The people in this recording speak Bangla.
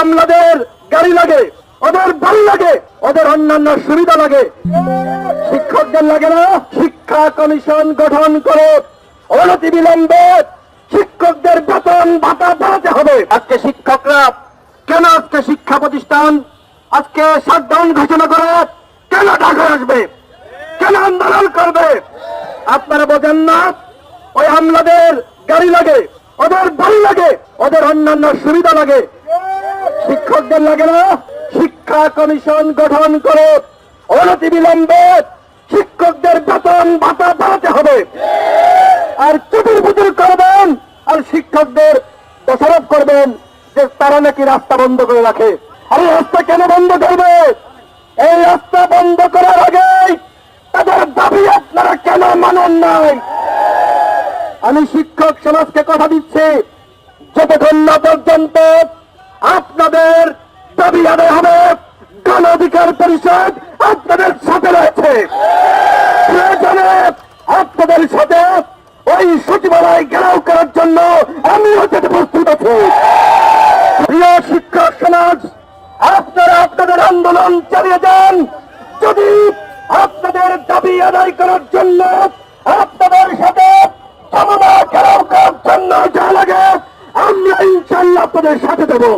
আমলাদের গাড়ি লাগে, ওদের বাড়ি লাগে, ওদের অন্যান্য সুবিধা লাগে। শিক্ষকদের লাগে না, শিক্ষা কমিশন গঠন করে অনতি বিলম্বে শিক্ষকদের বেতন ভাতা বাড়াতে হবে। আজকে শিক্ষকরা, কেন আজকে শিক্ষা প্রতিষ্ঠান, আজকে শাটডাউন ঘোষণা করে, কেন ঢাকা আসবে? কেন আন্দোলন করবে? আপনারা বোঝেন না, ওই আমলাদের গাড়ি লাগে, ওদের বাড়ি লাগে, ওদের অন্যান্য সুবিধা লাগে। শিক্ষকদের লাগে না? শিক্ষা কমিশন গঠন করে অনতি বিলম্বে শিক্ষকদের বেতন ভাতা বাড়াতে হবে। আর চুটির বুটির করবেন আর শিক্ষকদের দোষারোপ করবেন যে তারা নাকি রাস্তা বন্ধ করে রাখে। আরে রাস্তা কেন বন্ধ করবে? এই রাস্তা বন্ধ করার আগেই তাদের দাবি আপনারা কেন মানেন নাই? আমি শিক্ষক সমাজকে কথা দিচ্ছি, যতক্ষণ না পর্যন্ত আপনাদের দাবি আদায় হবে। গণ অধিকার পরিষদ আপনাদের সাথে রয়েছে। আপনাদের সাথে ওই সচিবালয় ঘেরাও করার জন্য আমিও যেতে প্রস্তুত আছি। প্রিয় শিক্ষক সমাজ, আপনারা আপনাদের আন্দোলন চালিয়ে যান। যদি আপনাদের দাবি আদায় করার জন্য আপনাদের সাথে ক্ষমতা ঘেরাও করার জন্য যা লাগে, আমরা ইনশাল্লাহ আপনাদের সাথে দেবো।